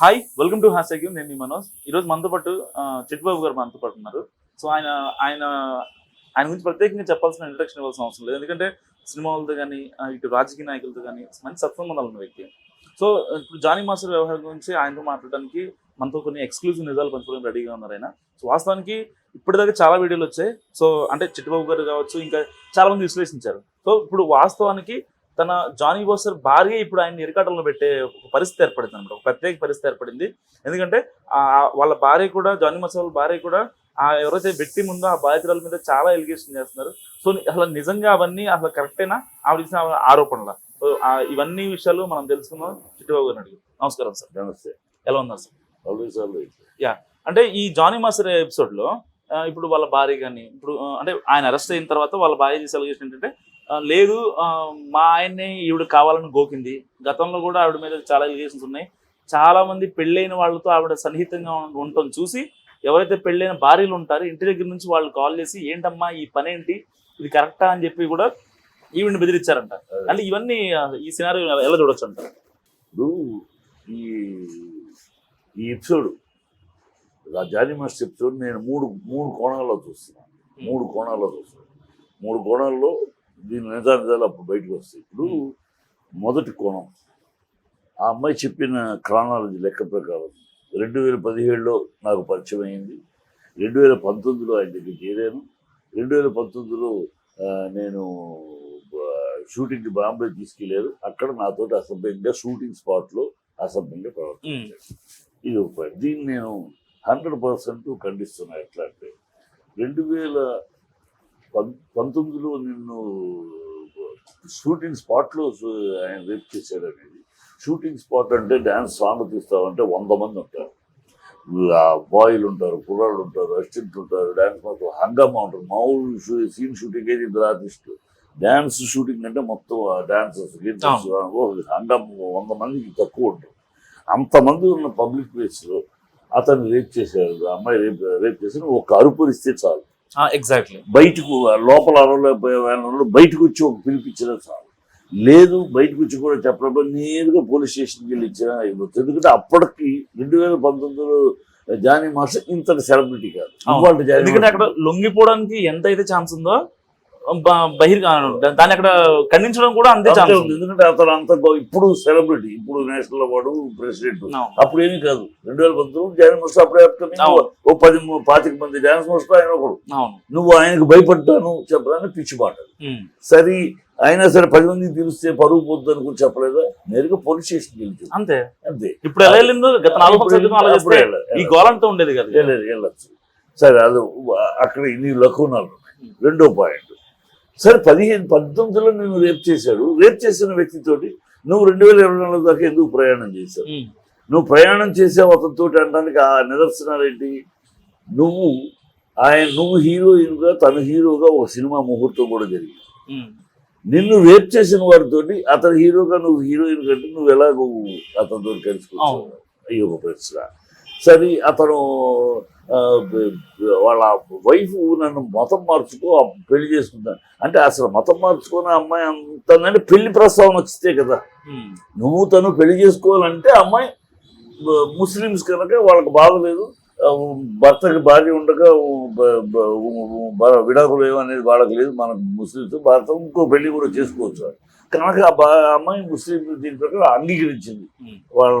Hi welcome to hash నేను మీ మనోజ్. ఈరోజు మనతో పాటు ఆ, చిట్టుబాబు గారు మనతో పాటు ఉన్నారు. సో ఆయన ఆయన ఆయన గురించి ప్రత్యేకంగా చెప్పాల్సిన ఇంట్రడక్షన్ ఇవ్వాల్సిన అవసరం లేదు. ఎందుకంటే సినిమాలతో కానీ ఇటు రాజకీయ నాయకులతో కానీ మంచి సత్సంబంధాలు ఉన్న వ్యక్తి. సో ఇప్పుడు జానీ మాస్టర్ వ్యవహారం గురించి ఆయనతో మాట్లాడడానికి మనతో కొన్ని ఎక్స్క్లూజివ్ నిజాలు పంచుకోవడానికి రెడీగా ఉన్నారు ఆయన. సో వాస్తవానికి ఇప్పటిదాకా చాలా వీడియోలు వచ్చాయి. సో అంటే చిట్టుబాబు గారు కావచ్చు ఇంకా చాలా మంది విశ్లేషించారు. సో ఇప్పుడు వాస్తవానికి తన జానీ బోసర్ భార్య ఇప్పుడు ఆయన ఇరకాటంలో పెట్టే ఒక పరిస్థితి ఏర్పడింది అనమాట. ఒక ప్రత్యేక పరిస్థితి ఏర్పడింది. ఎందుకంటే ఆ వాళ్ళ భార్య కూడా జానీ మసాల్ వాళ్ళ భార్య కూడా ఆ ఎవరైతే వ్యక్తి ముందో ఆ బాధితురాల మీద చాలా ఎలిగేషన్ చేస్తున్నారు. సో అసలు నిజంగా అవన్నీ అసలు కరెక్టేనా? ఆవిడ చేసిన ఆరోపణల. ఇవన్నీ విషయాలు మనం తెలుసుకుందాం. చిట్టుబాబు గారిని అడిగి. నమస్కారం సార్. నమస్తే. ఎలా ఉన్నారు సార్? ఆల్వేస్ అంటే ఈ జానీ మాస్టర్ ఎపిసోడ్లో ఆ, ఇప్పుడు వాళ్ళ భార్య కానీ ఇప్పుడు అంటే ఆయన అరెస్ట్ అయిన తర్వాత వాళ్ళ భార్య చేసే అలిగేషన్ ఏంటంటే లేదు మా ఆయన్ని ఈవిడ కావాలని గోకింది. గతంలో కూడా ఆవిడ మీద చాలా ఎలిగేషన్స్ ఉన్నాయి. చాలా మంది పెళ్ళైన వాళ్ళతో ఆవిడ సన్నిహితంగా ఉండటం చూసి ఎవరైతే పెళ్ళైన భార్యలు ఉంటారో ఇంటి దగ్గర నుంచి వాళ్ళు కాల్ చేసి ఏంటమ్మా ఈ పని ఏంటి ఇది కరెక్టా? అని చెప్పి కూడా ఈవిడ్ని బెదిరించారంట. అంటే ఇవన్నీ ఈ సినారియో ఎలా చూడొచ్చు అంటారు ఇప్పుడు ఈ ఈ ఎపిసోడ్ జానీ మాస్టర్ ఎపిసోడ్ నేను మూడు మూడు కోణాల్లో చూస్తున్నాను మూడు కోణాల్లో చూస్తున్నాను మూడు కోణాల్లో దీని నిజా నిజాలు అప్పుడు బయటకు వస్తాయి. ఇప్పుడు మొదటి కోణం. ఆ అమ్మాయి చెప్పిన క్రానాలజీ లెక్క ప్రకారం రెండు వేల పదిహేడులో నాకు పరిచయం అయింది. రెండు వేల పంతొమ్మిదిలో ఆయన దగ్గరికి చేరాను. రెండు వేల పంతొమ్మిదిలో నేను షూటింగ్కి బాంబే తీసుకెళ్ళారు అక్కడ నాతోటి అసభ్యంగా షూటింగ్ స్పాట్లో అసభ్యంగా ప్రవర్తించారు. ఇది ఒక. దీన్ని నేను హండ్రెడ్ పర్సెంట్ ఖండిస్తున్నా ఎట్లా అంటే రెండు వేల పంతొమ్మిదిలో నిన్ను షూటింగ్ స్పాట్లో ఆయన రేప్ చేశాడు అనేది షూటింగ్ స్పాట్ అంటే డ్యాన్స్ సాంగ్ తీస్తామంటే వంద మంది ఉంటారు. బాయ్లు ఉంటారు కుర్రాళ్ళు ఉంటారు అసిస్టెంట్ ఉంటారు డ్యాన్స్ మాత్రం హంగామా ఉంటారు మామూలు సీన్ షూటింగ్ అయితే ఇద్దరు ఆర్టిస్టులు డ్యాన్స్ షూటింగ్ అంటే మొత్తం డాన్సర్స్ హంగామా వంద మందికి తక్కువ ఉంటారు. అంతమంది ఉన్న పబ్లిక్ ప్లేస్లో అతను రేప్ చేశారు అమ్మాయి రేప్ రేప్ చేసిన ఒక అరుపులు ఇస్తే చాలు. ఎగ్జాక్ట్లీ బయటకు లోపల అరవలేకపోయే బయటకు వచ్చి ఒక పిలిపించినా చాలు. లేదు బయటకు వచ్చి కూడా చెప్పడం నేరుగా పోలీస్ స్టేషన్కి వెళ్ళి ఇచ్చినా అయిపోతుంది ఎందుకంటే అప్పటికి రెండు వేల పంతొమ్మిదిలో జానీ మాస్టర్ ఇంతటి సెలబ్రిటీ కాదు. ఎందుకంటే అక్కడ లొంగిపోవడానికి ఎంత అయితే ఛాన్స్ ఉందో బహిర్ దాన్ని అక్కడ ఖండించడం కూడా అంతే ఛాన్స్. ఎందుకంటే అతను అంత ఇప్పుడు సెలబ్రిటీ ఇప్పుడు నేషనల్ అవార్డు ప్రెసిడెంట్. అప్పుడు ఏమీ కాదు. రెండు వేల పంతొమ్మిది జానీ మాస్టర్ అప్పుడే. ఓ పది పాతిక మంది డాన్స్ మాస్టర్ ఆయన ఒకడు. నువ్వు ఆయనకు భయపడ్డాను చెప్పడానికి పిచ్చి మాట. సరే అయినా సరే పది మందికి తెలిస్తే పరుగు పోద్దు అనుకుని చెప్పలేదా? నేరుగా పోలీస్ స్టేషన్కి వెళ్ళి అంతే. అంతే. ఇప్పుడు ఎలా వెళ్ళిందో గత నాలుగు ఈ గోలంతో ఉండేది కదా. వెళ్ళదు వెళ్ళచ్చు. సరే అది అక్కడ ఇన్ని లకునాలు ఉన్నాయి రెండో పాయింట్. సరే పదిహేను పంతొమ్మిదిలో నేను రేప్ చేశాడు రేప్ చేసిన వ్యక్తితోటి నువ్వు రెండు వేల ఇరవై నాలుగు దాకా ఎందుకు ప్రయాణం చేశావు. నువ్వు ప్రయాణం చేసావు అతనితో అనడానికి ఆ నిదర్శనాలు ఏంటి నువ్వు ఆయన నువ్వు హీరోయిన్గా తను హీరోగా ఒక సినిమా ముహూర్తం కూడా జరిగింది. నిన్ను రేప్ చేసిన వారితోటి అతను హీరోగా నువ్వు హీరోయిన్ కంటే నువ్వు ఎలా నువ్వు అతనితో అవును. అయ్యి ఒక ప్రశ్న సరే అతను వాళ్ళ వైఫ్ నన్ను మతం మార్చుకో పెళ్ళి చేసుకుంటాను అంటే అసలు మతం మార్చుకున్న అమ్మాయి అంతంటే పెళ్ళి ప్రస్తావన వచ్చితే కదా. నువ్వు తను పెళ్ళి చేసుకోవాలంటే అమ్మాయి ముస్లిమ్స్ కనుక వాళ్ళకి బాగలేదు భర్తకి భార్య ఉండగా బ- విడాకులు ఏమనేది వాళ్ళకి లేదు మనకు ముస్లిమ్స్ భర్త ఇంకో పెళ్ళి కూడా చేసుకోవచ్చు కనుక ఆ బా- అమ్మాయి ముస్లిం దీని ప్రకారం అంగీకరించింది. వాళ్ళ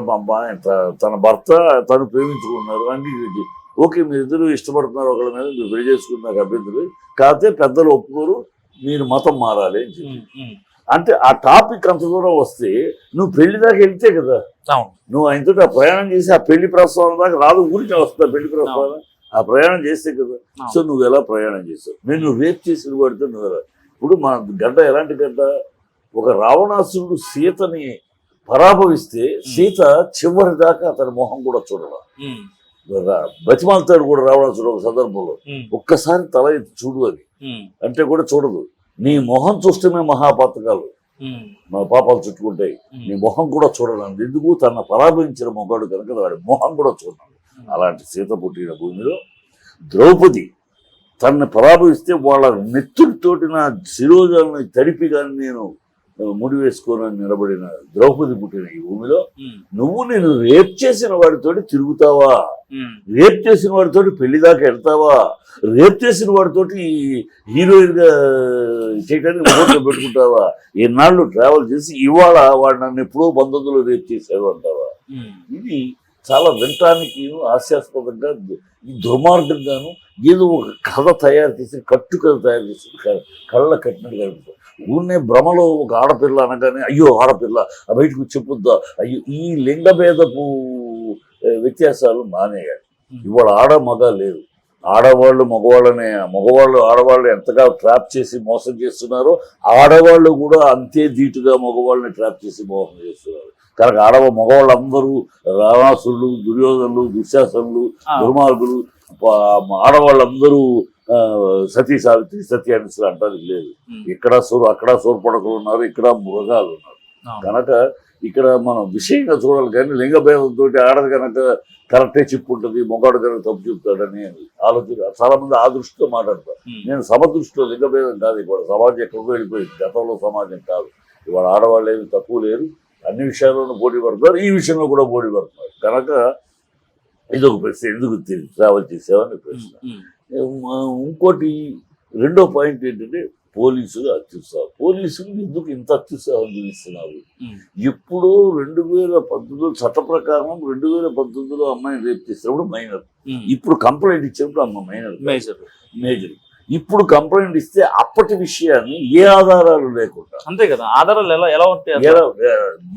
తన భర్త తను ప్రేమించుకున్నారు అంగీకరించి ఓకే మీరిద్దరు ఇష్టపడుతున్నారు ఒకళ్ళ మీద మీరు పెళ్ళి చేసుకున్న నాకు అభ్యంతరం లేదు. కాకపోతే పెద్దలు ఒప్పుకోరు మీరు మతం మారాలి అని చెప్పి. అంటే ఆ టాపిక్ అంత దూరం వస్తే నువ్వు పెళ్ళి దాకా వెళ్తే కదా. నువ్వు ఆయనతో ఆ ప్రయాణం చేసి ఆ పెళ్ళి ప్రస్తావన దాకా రాదు ఊరికి వస్తా పెళ్ళి ప్రస్తావన ఆ ప్రయాణం చేస్తే కదా. సో నువ్వు ఎలా ప్రయాణం చేసావు నేను రేప్ చేసిన వాడితో నువ్వు ఎలా? ఇప్పుడు మన గడ్డ ఎలాంటి గడ్డ? ఒక రావణాసురుడు సీతని పరాభవిస్తే సీత చివరి దాకా అతని మొహం కూడా ఉమ్. బతిమాలతాడు కూడా రావణాసురుడు ఒక సందర్భంలో. ఒక్కసారి తల ఎత్తి చూడు అది. అంటే కూడా చూడదు. నీ మొహం చూస్తేనే మహాపాతకాలు. ఉమ్. మా పాపాలు చుట్టుకుంటాయి. నీ మొహం కూడా చూడడం ఎందుకు? తన పరాభవించిన మొగాడు కనుక వాడి మొహం కూడా చూడడం అలాంటి సీత పుట్టిన భూమిలో ద్రౌపది తనని పరాభవిస్తే వాళ్ళ నెత్తుడితోటి నా శిరోజాలను తడిపి కానీ నేను ముడి వేసుకొని నిలబడిన ద్రౌపది పుట్టిన ఈ భూమిలో నువ్వు నేను రేప్ చేసిన వాడితోటి తిరుగుతావా? రేప్ చేసిన వాడితోటి పెళ్ళి దాకా వెళ్తావా? రేప్ చేసిన వాడితోటి హీరోయిన్గా చేయడానికి ముహూర్తం పెట్టుకుంటావా? ఎన్నాళ్ళు ట్రావెల్ చేసి ఇవాళ వాడు నన్ను ఎప్పుడో పంతొమ్మిదిలో రేప్ చేశాడు అంటావా? ఇది చాలా వినటానికి హాస్యాస్పదంగా దుర్మార్గంగాను ఏదో ఒక కథ తయారు చేసి కట్టు కథ తయారు చేసి కళ్ళ కట్టినట్టు కనిపిస్తుంది. ఊరినే భ్రమలో ఒక ఆడపిల్ల అనగానే అయ్యో ఆడపిల్ల బయటకు చెప్పుద్దా? అయ్యో ఈ లింగభేదపు వ్యత్యాసాలు మానేయాలి. ఇవాళ ఆడ మగ లేదు. ఆడవాళ్ళు మగవాళ్ళని మగవాళ్ళు ఆడవాళ్ళు ఎంతగా ట్రాప్ చేసి మోసం చేస్తున్నారో ఆడవాళ్ళు కూడా అంతే ధీటుగా మగవాళ్ళని ట్రాప్ చేసి మోసం చేస్తున్నారు. కనుక ఆడవ మగవాళ్ళు అందరూ రావణాసురులు దుర్యోధనులు దుశ్శాసనులు దుర్మార్గులు ఆడవాళ్ళందరూ సతీ సావిత్రి సత్యానిసులు అంటానికి లేదు. ఇక్కడ సూరు అక్కడ సూర్పడకలు ఉన్నారు ఇక్కడ మృగాలు ఉన్నారు. కనుక ఇక్కడ మనం విషయంగా చూడాలి కానీ లింగభేదంతో ఆడది కనుక కరెక్టే చెప్పు ఉంటుంది మొగాడు కనుక తప్పు చెప్తాడని ఆలోచన. చాలా మంది ఆ దృష్టితో మాట్లాడతారు నేను సమదృష్టిలో లింగభేదం కాదు ఇవాళ సమాజం ఎక్కడికో వెళ్ళిపోయింది. గతంలో సమాజం కాదు. ఇవాళ ఆడవాళ్ళు ఏమి తక్కువ లేరు. అన్ని విషయాల్లోనూ పోటీ పడుతున్నారు. ఈ విషయంలో కూడా పోటీ పడుతున్నారు. కనుక ఇది ఒక ప్రశ్న. ఎందుకు ట్రావెల్ చేసావని ప్రశ్న. ఇంకోటి రెండో పాయింట్ ఏంటంటే పోలీసులు అత్యుత్సాహం. పోలీసులు ఎందుకు ఇంత అత్యుత్సాహం చూపిస్తున్నారు? ఉమ్, ఇప్పుడు రెండు వేల పంతొమ్మిదిలో చట్ట ప్రకారం రెండు వేల పంతొమ్మిదిలో అమ్మాయిని రేప్ చేసినప్పుడు మైనర్. ఇప్పుడు కంప్లైంట్ ఇచ్చినప్పుడు అమ్మ మైనర్. మేజర్. మేజర్. ఇప్పుడు కంప్లైంట్ ఇస్తే అప్పటి విషయాన్ని ఏ ఆధారాలు లేకుండా. అంతే కదా ఆధారాలు ఎలా ఎలా ఉంటాయి? ఎలా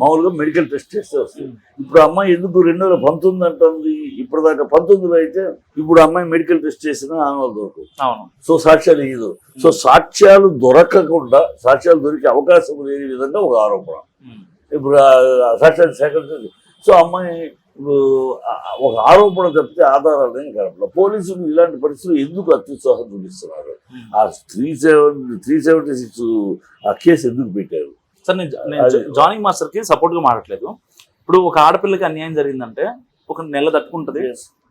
మామూలుగా మెడికల్ టెస్ట్ చేస్తే వస్తుంది. ఇప్పుడు అమ్మాయి ఎందుకు రెండు వేల పంతొమ్మిది అంటుంది ఇప్పటిదాకా పంతొమ్మిదిలో అయితే ఇప్పుడు అమ్మాయి మెడికల్ టెస్ట్ చేసినా ఆనవాళ్ళు దొరకవు అవును. సో సాక్ష్యాలు ఇయ్యదు. సో సాక్ష్యాలు దొరకకుండా సాక్ష్యాలు దొరికే అవకాశం లేని విధంగా ఒక ఆరోపణ. ఇప్పుడు సాక్ష్యాలు సేకరించి సో అమ్మాయి ఇప్పుడు ఒక ఆరోపణ తప్పితే ఆధారాలు ఏం కనపడలేదు పోలీసులు ఇలాంటి పరిస్థితులు ఎందుకు అత్యుత్సాహం చూపిస్తున్నారు? ఉమ్. ఆ three seven three seventy six ఆ కేసు ఎందుకు పెట్టారు? సార్ నేను జా- నేను అది- జా- జాయినింగ్ మాస్టర్కి సపోర్ట్గా మాట్లాడలేదు ఇప్పుడు ఒక ఆడపిల్లకి అన్యాయం జరిగిందంటే ఒక నెల తట్టుకుంటది.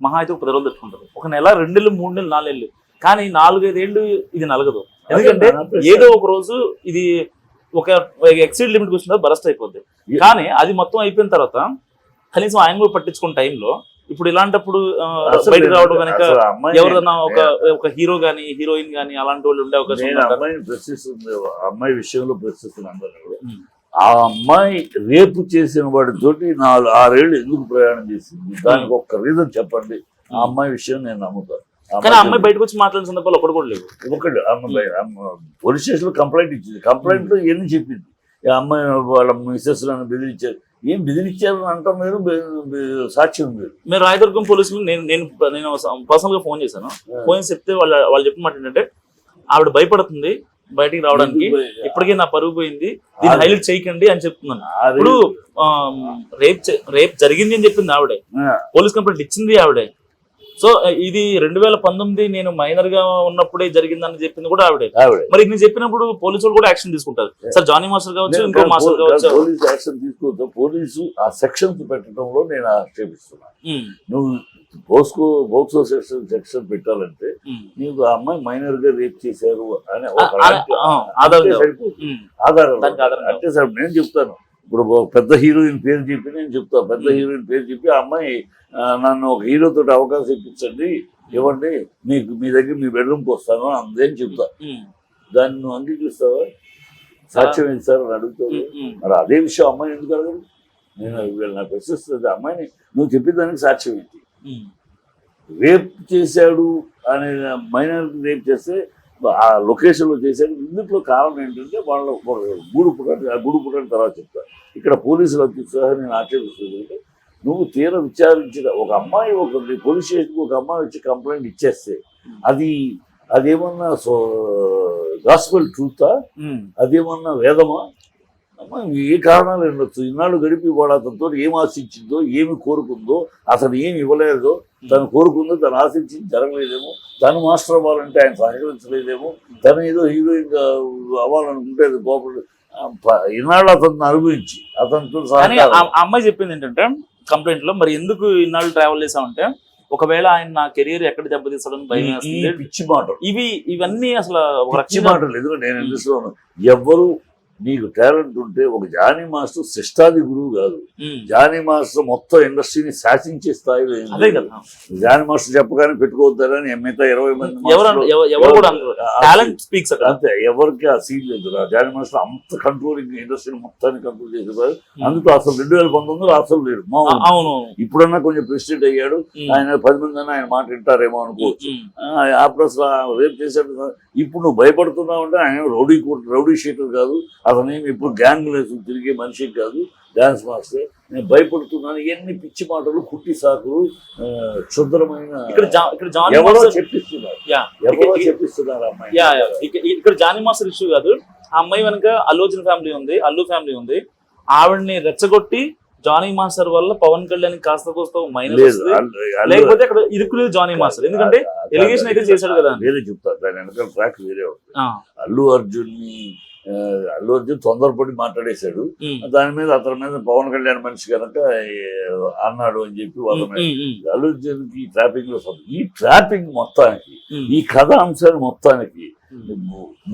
మహా అయితే ఒక పది రోజులు తట్టుకుంటది. ఒక నెల రెండు నెలలు మూడు నెలలు నాలుగు నెలలు. కానీ నాలుగైదేళ్ళు ఇది నలగదు. ఎందుకంటే. ఏదో ఒక రోజు ఇది ఒక ఎక్సైడ్ లిమిట్ వచ్చిన బరస్ట్ అయిపోద్ది. కానీ అది మొత్తం అయిపోయిన తర్వాత కనీసం ఆయన కూడా పట్టించుకున్న టైంలో ఇప్పుడు ఇలాంటప్పుడు బయటకు రావడం కనుక ఎవరిదన్నా ఒక ఒక హీరో గానీ హీరోయిన్ గానీ అలాంటి వాళ్ళు ఉండే అవకాశం? అమ్మాయిని ప్రశ్నిస్తుంది అమ్మాయి విషయంలో ప్రశ్నిస్తున్నాను అందరూ. ఆ అమ్మాయి రేపు చేసిన వాడితోటి నాలుగు ఆరేళ్ళు ఎందుకు ప్రయాణం చేసింది? దానికి ఒక్క రీజన్ చెప్పండి. ఆ అమ్మాయి విషయం నేను నమ్ముతాను కానీ అమ్మాయి బయటకు వచ్చి మాట్లాడిన సందర్భాలు ఒకటి కూడా లేవు. ఒకటి అమ్మాయి అమ్మ- పోలీస్ స్టేషన్లో కంప్లైంట్ ఇచ్చింది కంప్లైంట్లో ఎన్ని చెప్పింది. అమ్మాయి వాళ్ళ మిస్సెస్లను బెదిరించారు ఏం బెదిరించారు అంటాం మీరు? సాక్ష్యం మీరు. మేము రాయదుర్గం పోలీసులు నేను నేను నేను పర్సనల్గా ఫోన్ చేశాను. ఫోన్ చెప్తే వాళ్ళ వాళ్ళు చెప్పిన మాట ఏంటంటే ఆవిడ భయపడుతుంది బయటికి రావడానికి. ఇప్పటికే నా పరుగు పోయింది. దీన్ని హైలైట్ చేయకండి అని చెప్తున్నాను. ఇప్పుడు రేప్ రేప్ జరిగింది అని చెప్పింది ఆవిడే. పోలీస్ కంప్లైంట్ ఇచ్చింది ఆవిడే. సో ఇది రెండు వేల పంతొమ్మిది నేను మైనర్గా ఉన్నప్పుడే జరిగిందని చెప్పింది కూడా ఆవిడే. మరి నేను చెప్పినప్పుడు పోలీసులు కూడా యాక్షన్ తీసుకుంటారు. సార్ జానీ మాస్టర్ కావచ్చు ఇంకో మాస్టర్ కావచ్చు. పోలీస్ యాక్షన్ తీసుకోవద్దు. పోలీసు ఆ సెక్షన్స్ పెట్టడంలో నేను ఆక్షేపిస్తున్నాను నువ్వు పోస్కో పోక్సో సెక్షన్ సెక్షన్ పెట్టాలంటే నీకు ఆ అమ్మాయి మైనర్గా రేప్ చేశారు అని ఆధారం అంటే సార్ నేను చెప్తాను. ఇప్పుడు పెద్ద హీరోయిన్ పేరు చెప్పి నేను చెప్తాను పెద్ద. హీరోయిన్ పేరు చెప్పి ఆ అమ్మాయి నన్ను ఒక హీరో తోటి అవకాశం ఇప్పించండి ఇవ్వండి మీకు మీ దగ్గర మీ బెడ్రూమ్కి వస్తాను అందేం చెప్తా. దాన్ని నువ్వు అంగీకరిస్తావా? సాక్ష్యం ఏంటి సార్? అని అడుగుతావు. మరి అదే విషయం అమ్మాయి ఎందుకు అడగదు? నేను వీళ్ళు నాకు ప్రశ్నిస్తుంది అమ్మాయిని నువ్వు చెప్పిన దానికి సాక్ష్యం ఏంటి? రేప్ చేశాడు అనే మైనర్ రేప్ చేస్తే ఆ లొకేషన్లో చేశాడు ఇందులో కారణం ఏంటంటే వాళ్ళ ఒక గూడు పుట్టాడు ఆ గూడు పుట్టిన తర్వాత చెప్తారు. ఇక్కడ పోలీసులు అత్యుత్సాహం నేను ఆక్షేపిస్తుంది నువ్వు తీర విచారించిన ఒక అమ్మాయి ఒక పోలీస్ స్టేషన్కి ఒక అమ్మాయి వచ్చి కంప్లైంట్ ఇచ్చేస్తే అది అదేమన్నా సో గాస్పల్ ట్రూతా అదేమన్నా వేదమా? ఏ కారణాలు ఉండొచ్చు? ఇన్నాళ్ళు గడిపి వాడు అతనితో ఏం ఆశించిందో ఏమి కోరుకుందో అతను ఏమి ఇవ్వలేదో తను కోరుకుందో తను ఆశించింది జరగలేదేమో తను మాస్టర్ అవ్వాలంటే ఆయన సహకరించలేదేమో తను ఏదో హీరోయిన్గా అవ్వాలనుకుంటే అది కోపం ఇన్నాళ్ళు అతను అనుభవించి అతనితో అమ్మాయి చెప్పింది ఏంటంటే కంప్లైంట్లో మరి ఎందుకు ఇన్నాళ్ళు ట్రావెల్ చేసామంటే ఒకవేళ ఆయన నా కెరియర్ ఎక్కడ దెబ్బతీస్తాడని భయం పిచ్చి మాటలు. ఇవి ఇవన్నీ అసలు పిచ్చి మాటలు ఎందుకంటే నేను ఎందుకు ఎవ్వరు నీకు టాలెంట్ ఉంటే ఒక జానీ మాస్టర్ శిష్టాది గురువు కాదు. జానీ మాస్టర్ మొత్తం ఇండస్ట్రీని శాసించే స్థాయిలో అదే. కదా జానీ మాస్టర్ చెప్పగానే పెట్టుకోవద్దారని మిగతా ఇరవై మంది టాలెంట్ స్పీక్స్ అంతే ఎవరికి ఆ సీన్ లేదు. జానీ మాస్టర్ అంత కంట్రోలింగ్ ఇండస్ట్రీని మొత్తాన్ని కంట్రోల్ చేసేవారు అందుకు అసలు రెండు వేల పంతొమ్మిదిలో అసలు లేడు అవును ఇప్పుడన్నా కొంచెం ప్రెసిడెంట్ అయ్యాడు. ఆయన పది మంది అన్నా ఆయన మాట వింటారేమో అనుకోవచ్చు. ఆ, ప్లస్ రేపు చేశాడు. ఇప్పుడు నువ్వు భయపడుతున్నావు అంటే ఆయన రౌడీ రౌడీ షీటర్ కాదు అతనేమి ఇప్పుడు గ్యాంగ్ లేసు తిరిగే మనిషి కాదు డాన్స్ మాస్టర్ నేను భయపడుతున్నాను ఎన్ని పిచ్చి మాటలు కుట్టి సాకులు క్షుద్రమైన ఇక్కడ జానీ ఎవరో మాస్టర్ చెప్పిస్తున్నారు. యా. ఎవరో ఇక- చెప్పిస్తున్నారు అమ్మాయి. Yeah yeah. ఇక- ఇక్కడ జానీ మాస్టర్ ఇష్యూ కాదు. ఆ అమ్మాయి వెనక అల్లు అర్జున్ ఫ్యామిలీ ఉంది అల్లు ఫ్యామిలీ ఉంది. ఆవిడని రెచ్చగొట్టి జానీ మాస్టర్ వల్ల పవన్ కళ్యాణ్ కాస్త కోస్త మైనస్ లేకపోతే అక్కడ ఇరుకులేదు జానీ మాస్టర్ ఎందుకంటే ఎలిగేషన్ అయితే చేశాడు కదా. వేరే చెప్తారు. దాని వెనకాల ట్రాక్ వేరే ఉంది. అల్లు అర్జున్ని అల్లు అర్జున్ తొందరపడి మాట్లాడేశాడు. దాని మీద అతని మీద పవన్ కళ్యాణ్ మనిషి కనుక అన్నాడు అని చెప్పి వాళ్ళ అల్లు అర్జున్కి ట్రాపింగ్లో ఈ ట్రాపింగ్ మొత్తానికి ఈ కథ అంశాన్ని మొత్తానికి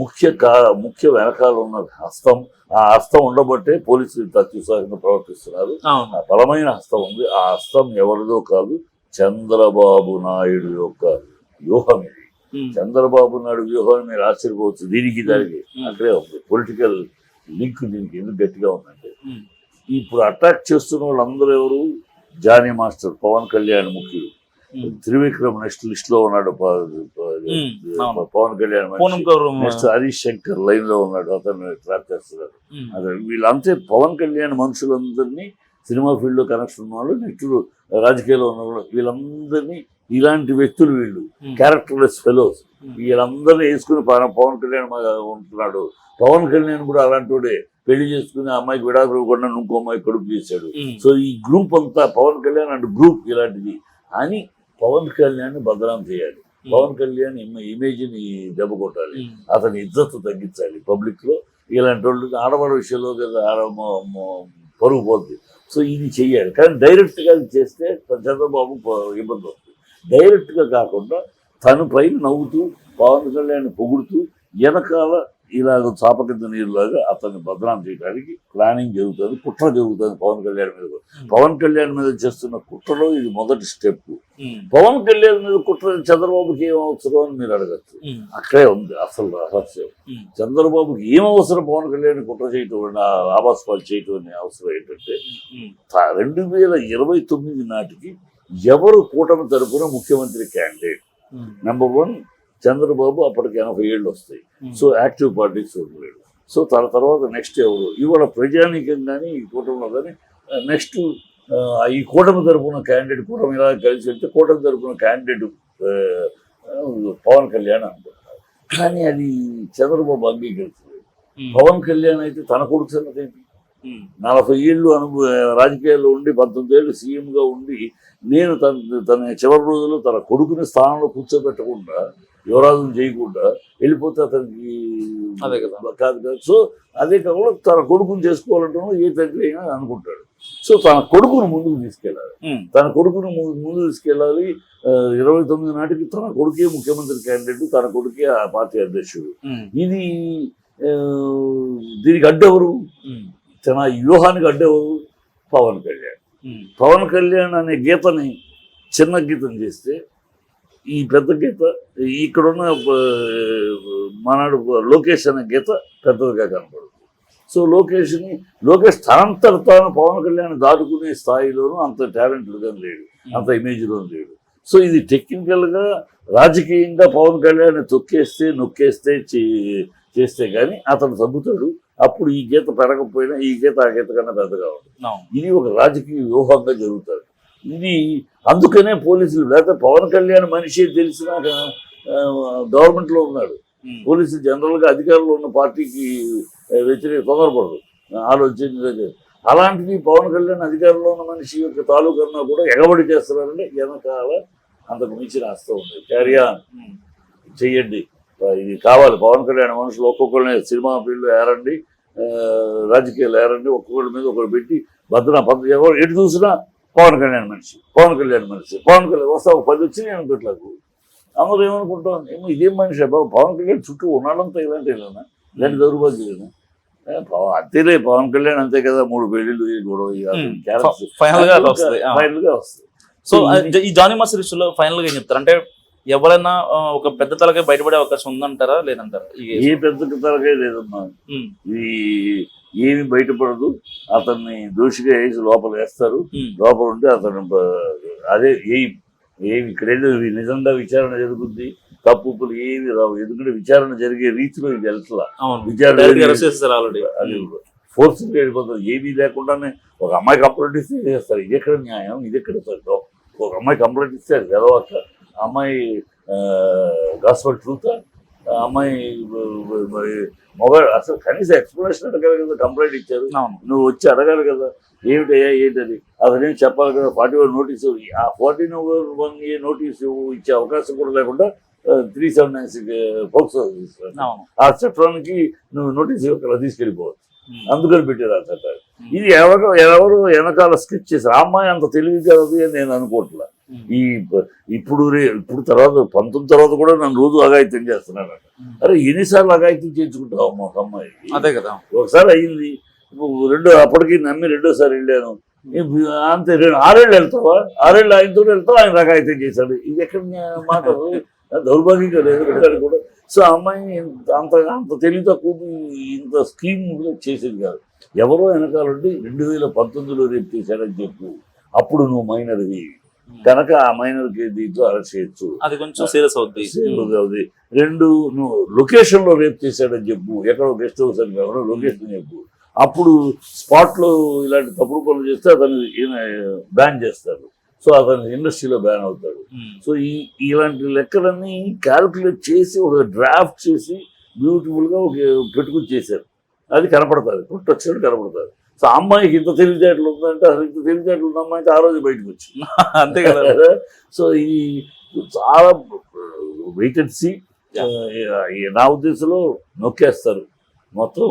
ముఖ్య కా ముఖ్య వెనకాల ఉన్న హస్తం ఆ హస్తం ఉండబట్టే పోలీసులు ఇంత అత్యుత్సాహంగా ప్రవర్తిస్తున్నారు. ఆ బలమైన హస్తం ఉంది. ఆ హస్తం ఎవరిదో కాదు చంద్రబాబు నాయుడు యొక్క వ్యూహం చంద్రబాబు నాయుడు వ్యూహం మీరు ఆశ్చర్యపోవచ్చు. దీనికి దానికి ఉమ్, అక్కడే పొలిటికల్ లింక్ దీనికి ఎందుకు గట్టిగా ఉందంటే ఇప్పుడు అటాక్ చేస్తున్న వాళ్ళందరూ ఎవరు? జానీ మాస్టర్ పవన్ కళ్యాణ్ ముఖ్యుడు. త్రివిక్రమ్ నెక్స్ట్ లిస్ట్లో ఉన్నాడు. పవన్ కళ్యాణ్ నెక్స్ట్ హరీష్ శంకర్ లైన్లో ఉన్నాడు. అతను ఉమ్, అదే వీళ్ళంతే పవన్ కళ్యాణ్ మనుషులందరినీ సినిమా ఫీల్డ్లో కనెక్షన్ ఉన్న వాళ్ళు. నెక్స్ట్ రాజకీయాల్లో ఉన్న వాళ్ళు వీళ్ళందరినీ ఇలాంటి వ్యక్తులు వీళ్ళు క్యారెక్టర్లెస్ ఫెలోస్ వీళ్ళందరినీ వేసుకుని పవన్ పవన్ కళ్యాణ్ మా- ఉంటున్నాడు. పవన్ కళ్యాణ్ కూడా అలాంటి వాడే పెళ్ళి చేసుకుని అమ్మాయికి విడాకులు ఇవ్వకుండా ఇంకో అమ్మాయి కొడుకు చేశాడు సో ఈ గ్రూప్ అంతా పవన్ కళ్యాణ్ అండ్ గ్రూప్ ఇలాంటిది. అని పవన్ కళ్యాణ్ బదనాం చేయాలి. పవన్ కళ్యాణ్ ఇమేజ్ని దెబ్బ కొట్టాలి. అతని ఇజ్జత్ తగ్గించాలి పబ్లిక్లో. ఇలాంటి వాళ్ళు ఆడవాళ్ళ విషయంలో కదా ఆడ పరుగు పోద్ది. సో ఇది చెయ్యాలి. కానీ డైరెక్ట్గా ఇది చేస్తే చంద్రబాబు ఇబ్బంది వస్తుంది. డైరెక్ట్గా కాకుండా తన పైన నవ్వుతూ పవన్ కళ్యాణ్ పొగుడుతూ వెనకాల ఇలాగ చాప కింద నీరులాగా అతన్ని బదనాం చేయడానికి ప్లానింగ్ జరుగుతుంది కుట్ర జరుగుతుంది పవన్ కళ్యాణ్ మీద పవన్ కళ్యాణ్ మీద చేస్తున్న కుట్రలో ఇది మొదటి స్టెప్. ఉమ్, పవన్ కళ్యాణ్ మీద కుట్ర చంద్రబాబుకి ఏం అవసరం అని మీరు అడగచ్చు. ఉమ్, అక్కడే ఉంది అసలు రహస్యం. చంద్రబాబుకి ఏం అవసరం పవన్ కళ్యాణ్ కుట్ర చేయటం ఆవాస్ పాలు చేయటం అనే అవసరం ఏంటంటే రెండు వేల ఇరవై తొమ్మిది నాటికి ఎవరు కూటమి తరపున ముఖ్యమంత్రి క్యాండిడేట్ నెంబర్ వన్ చంద్రబాబు అప్పటికి ఎనభై ఏళ్ళు వస్తాయి. ఉమ్, సో యాక్టివ్ పార్టీస్ ఉండలేడు సో తన తర్వాత నెక్స్ట్ ఎవరు? ఇవాళ ప్రజానీకం కానీ ఈ కూటమిలో కానీ నెక్స్ట్ ఈ కూటమి తరపున క్యాండిడేట్ కూటమి ఇలా కలిసి వెళ్తే కూటమి తరపున క్యాండిడేట్ పవన్ కళ్యాణ్ అనుకుంటున్నారు. కానీ అది చంద్రబాబు అంగీకరించలేదు. ఉమ్, పవన్ కళ్యాణ్ అయితే తన కొడుకు సంగతి ఏంటి? ఉమ్, నలభై ఏళ్ళు అనుభవ రాజకీయాల్లో ఉండి పంతొమ్మిది ఏళ్ళు సీఎంగా ఉండి నేను తన తన చివరి రోజుల్లో తన కొడుకుని స్థానంలో కూర్చోబెట్టకుండా యువరాజును చేయకుండా వెళ్ళిపోతే అతనికి అదే కదా. కాదు కదా. సో అదే కాకుండా తన కొడుకుని చేసుకోవాలంటే ఏ తండ్రి అయినా అనుకుంటాడు. సో తన కొడుకును ముందుకు తీసుకెళ్ళాలి. తన కొడుకును ము- ముందు తీసుకెళ్ళాలి. ఇరవై తొమ్మిది నాటికి తన కొడుకే ముఖ్యమంత్రి క్యాండిడేట్ తన కొడుకే ఆ పార్టీ అధ్యక్షుడు. ఇది దీనికి అడ్డెవరు? తన వ్యూహానికి అడ్డెవరు? పవన్ కళ్యాణ్. పవన్ కళ్యాణ్ అనే గీతని చిన్న గీతం చేస్తే ఈ పెద్ద గీత ఇక్కడున్న మనాడు లోకేష్ అనే గీత పెద్దదిగా కనపడుతుంది సో లోకేష్ని లోకేష్ తనంతట తాను పవన్ కళ్యాణ్ దాటుకునే స్థాయిలోనూ అంత టాలెంట్గా లేడు అంత ఇమేజ్లో లేడు. సో ఇది టెక్నికల్గా రాజకీయంగా పవన్ కళ్యాణ్ తొక్కేస్తే నొక్కేస్తే చే- చేస్తే కానీ అతను తగ్గుతాడు. అప్పుడు ఈ గీత పెరగకపోయినా ఈ గీత ఆ గీత కన్నా పెద్దగా ఉంటుంది. ఇది ఒక రాజకీయ వ్యూహంగా జరుగుతుంది ఇది అందుకనే పోలీసులు లేకపోతే పవన్ కళ్యాణ్ మనిషి తెలిసిన గవర్నమెంట్లో ఉన్నాడు. పోలీసులు జనరల్గా అధికారంలో ఉన్న పార్టీకి వ్యతిరేక తొందరపడదు. ఆలోచించి అలాంటిది పవన్ కళ్యాణ్ అధికారంలో ఉన్న మనిషి యొక్క తాలూకన్నా కూడా ఎగబడి చేస్తున్నారంటే వెనకాల అంతకు మించిన హస్తం ఉంది. క్యారియా చెయ్యండి. ఇది కావాలి. పవన్ కళ్యాణ్ మనుషులు ఒక్కొక్కరిని సినిమా ఫీల్డ్ ఏరండి రాజకీయాలు ఏరండి ఒక్కొక్కరి మీద ఒకరు పెట్టి భద్ర భద్ర ఎవరు ఎటు చూసినా పవన్ కళ్యాణ్ మనిషి పవన్ కళ్యాణ్ మనిషి. పవన్ కళ్యాణ్ వస్తా ఒక పది వచ్చినాయి అనుకోట్లకు అందరూ ఏమనుకుంటాం ఏమో ఇదేం మనిషి బాబు పవన్ కళ్యాణ్ చుట్టూ ఉన్నాడంతా ఇలాంటి ఇలానా ఇలాంటి పవ- అంతేలే పవన్ కళ్యాణ్ అంతే కదా మూడు పెళ్ళిళ్ళు గొడవ. ఫైనల్గా వస్తుంది సో ఈ జానీ మాస్టర్ ఇష్యూలో ఫైనల్గా ఏం చెప్తారు? అంటే ఎవరైనా ఒక పెద్ద తలకే బయటపడే అవకాశం ఉందంటారా? లేదంటారా? ఈ ఏ పెద్ద తరగే లేదమ్మా. ఇది ఏమి బయటపడదు. అతన్ని దోషిగా వేసి లోపల వేస్తారు. లోపల ఉంటే అతను అదే ఏ ఏమి ఇక్కడ ఏదో నిజంగా విచారణ జరుగుతుంది తప్పులు ఏమి రావు. ఎందుకంటే విచారణ జరిగే రీతిలో ఇది విచారణ అది ఫోర్స్ వెళ్ళిపోతుంది ఏమీ లేకుండానే ఒక అమ్మాయి కంప్లైంట్ ఇస్తే చేస్తారు. ఇది ఎక్కడ న్యాయం? ఇది ఎక్కడ ఒక అమ్మాయి కంప్లైంట్ ఇస్తే అది అమ్మాయి గాస్పల్ ట్రూత్ అమ్మాయి మొగ అసలు కనీసం ఎక్స్ప్లెనేషన్ అడగాలి కదా కంప్లైంట్ ఇచ్చారు. నువ్వు వచ్చి అడగాలి కదా ఏమిటయ్యా ఏంటది? అతనేం చెప్పాలి కదా ఫార్టీ వన్ నోటీస్ ఆ ఫార్టీ వన్ ఏ నోటీస్ ఇచ్చే అవకాశం కూడా లేకుండా త్రీ సెవెన్ నైన్ సిక్స్ ఫోక్స్ ఆ చట్టానికి నువ్వు నోటీస్ తీసుకెళ్ళిపోవచ్చు అందుకని పెట్టారు ఆ ఇది ఎవరు ఎవరు వెనకాల స్కెచ్ చేశారు? ఆ అమ్మాయి అంత తెలివి కలదు అని నేను అనుకోవట్లే. ఉమ్, ఈ ఇప్పుడు ఇప్పుడు తర్వాత పంతొమ్మిది తర్వాత కూడా నన్ను రోజు అఘాయిత్యం చేస్తున్నాను ఉమ్. అరే ఎన్నిసార్లు అఘాయిత్యం చేయించుకుంటావు అమ్మ ఒక అమ్మాయి? అదే కదా. ఒకసారి అయ్యింది ఇప్పుడు రెండో అప్పటికి నమ్మి రెండోసారి వెళ్ళాను. అంతే రెండు ఆరేళ్ళు వెళ్తావా? ఆరేళ్ళు ఆయనతో వెళ్తావు? ఆయన రకాయితం చేశాడు. ఇది ఎక్కడ మాట? దౌర్భాగ్యంగా లేదు కూడా. సో అమ్మాయి అంత అంత తెలివి తక్కువ ఇంత స్కీమ్ చేసేది కాదు. ఎవరో వెనకాలండి రెండు వేల పంతొమ్మిదిలో రేపు చేశాడని చెప్పు. అప్పుడు నువ్వు మైనర్వి. కనుక ఆ మైనర్కి దీంట్లో అరెస్ట్ చేయొచ్చు. అది కొంచెం సీరియస్ అవుద్ది. సేవ్ అవుతుంది రెండు నువ్వు లొకేషన్లో రేప్ చేశాడని చెప్పు. ఎక్కడో గెస్ట్ హౌస్ అని కాకుండా లొకేషన్ చెప్పు. అప్పుడు స్పాట్లో ఇలాంటి తప్పుడు పనులు చేస్తే అతను బ్యాన్ చేస్తారు సో అతను ఇండస్ట్రీలో బ్యాన్ అవుతాడు. సో ఈ ఇలాంటి లెక్కలన్నీ క్యాల్కులేట్ చేసి ఒక డ్రాఫ్ట్ చేసి బ్యూటిఫుల్గా ఒక పెట్టుకుని చేశారు. అది కనపడుతుంది. పుట్టొచ్చినట్టు కనపడుతుంది. సో ఆ అమ్మాయికి ఇంత తెలివితేటలు ఉందంటే అసలు ఇంత తెలివితేటలు ఉన్న అమ్మాయికి ఆ రోజు బయటకు వచ్చింది. అంతే కదా. సో ఈ చాలా వెయిట్ అండ్ సీ నా ఉద్దేశంలో నొక్కేస్తారు. మొత్తం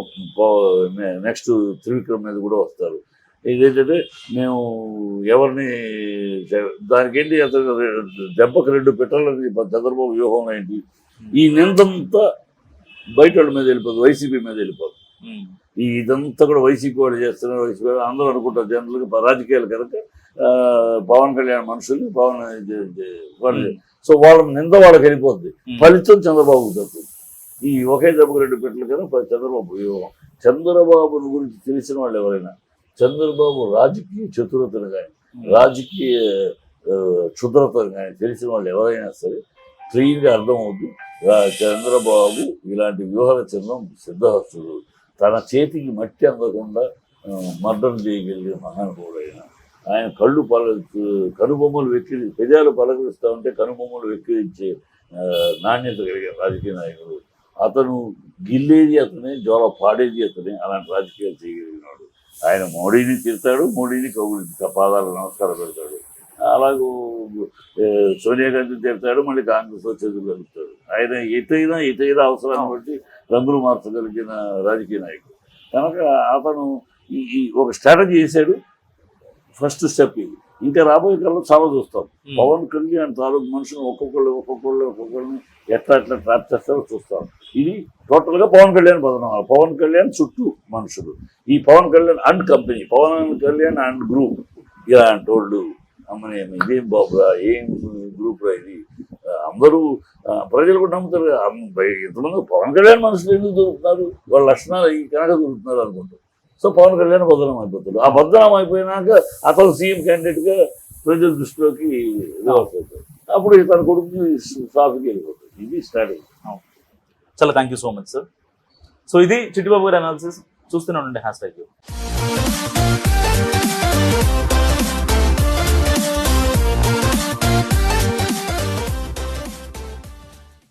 నెక్స్ట్ త్రివిక్రమ్ మీద కూడా వస్తారు. ఇదేంటంటే మేము ఎవరిని దానికి ఏంటి అతను దెబ్బకు రెండు పెట్టాలని చంద్రబాబు వ్యూహం ఏంటి? ఈ నిందంతా బయట వాళ్ళ మీద వెళ్ళిపోదు వైసీపీ మీద వెళ్ళిపోదు. ఇదంతా కూడా వైసీపీ వాళ్ళు చేస్తున్నారు. వైసీపీ వాళ్ళు అందరూ అనుకుంటారు జనరల్గా రాజకీయాలు కనుక పవన్ కళ్యాణ్ మనుషులు పవన్ వాళ్ళు సో వాళ్ళ నింద వాళ్ళకి వెళ్ళిపోద్ది. ఫలితం చంద్రబాబు దక్కుతుంది. ఈ ఒకే దెబ్బకు రెండు పెట్టలు కదా చంద్రబాబు వ్యూహం. చంద్రబాబుని గురించి తెలిసిన వాళ్ళు ఎవరైనా చంద్రబాబు రాజకీయ చతురతను కానీ రాజకీయ క్షుద్రతను కానీ తెలిసిన వాళ్ళు ఎవరైనా సరే క్లీన్గా అర్థమవుతుంది రా- చంద్రబాబు ఇలాంటి వ్యూహాల చిహ్నం సిద్ధహస్తుడు. తన చేతికి మట్టి అందకుండా మర్దన చేయగలిగిన మహానుభావుడైన. ఆయన కళ్ళు పల కనుబొమ్మలు వెక్కి పెదాలు పలకరిస్తూ ఉంటే కనుబొమ్మలు వెక్కిరించే నాణ్యత కలిగే రాజకీయ నాయకుడు. అతను గిల్లేది అతనే జోల పాడేది అతనే అలాంటి రాజకీయాలు చేయగలిగినాడు. ఆయన మోడీని తిడతాడు మోడీని కౌగులి పాదాలు నమస్కారం పెడతాడు. అలాగూ సోనియా గాంధీ తిడతాడు మళ్ళీ కాంగ్రెస్ చేతులు కలుపుతాడు ఆయన ఎటైనా ఎటైనా అవసరాన్ని బట్టి రంగులు మార్చగలిగిన రాజకీయ నాయకుడు. కనుక అతను ఈ ఒక స్ట్రాటజీ చేశాడు. ఫస్ట్ స్టెప్ ఇది. ఇంకా రాబోయే కాలంలో చాలా చూస్తాం. పవన్ కళ్యాణ్ తాలూకు మనుషులు ఒక్కొక్కళ్ళు ఒక్కొక్కళ్ళు ఒక్కొక్కరిని ఎట్లా ఎట్లా ట్రాప్ చేస్తారో చూస్తాం. ఇది టోటల్గా పవన్ కళ్యాణ్ పదనం. పవన్ కళ్యాణ్ చుట్టూ మనుషులు. ఈ Pawan Kalyan and company. Pawan Kalyan and group. ఇలాంటి వాళ్ళు అమ్మని ఇదేం బాబురా ఏం గ్రూప్ రా ఇది? అందరూ ప్రజలు కూడా నమ్ముతారు. ఇంతమంది పవన్ కళ్యాణ్ మనుషులు ఎందుకు దొరుకుతున్నారు? వాళ్ళ లక్షణాలు ఈ కనుక దొరుకుతున్నారు అనుకుంటారు. సో పవన్ కళ్యాణ్ బదనం అయిపోతాడు. ఆ బదనం అయిపోయినాక అతను సీఎం క్యాండిడేట్గా ప్రజల దృష్టిలోకి రివర్స్ అవుతాడు. అప్పుడు తన కొడుకు సాఫీకి వెళ్ళిపోతాడు. ఇది స్ట్రాటజీ చాలా thank you so much sir so ఇది చిట్టిబాబు గారి అనాలిసిస్ చూస్తూనే ఉండండి హ్యాష్ ట్యాగ్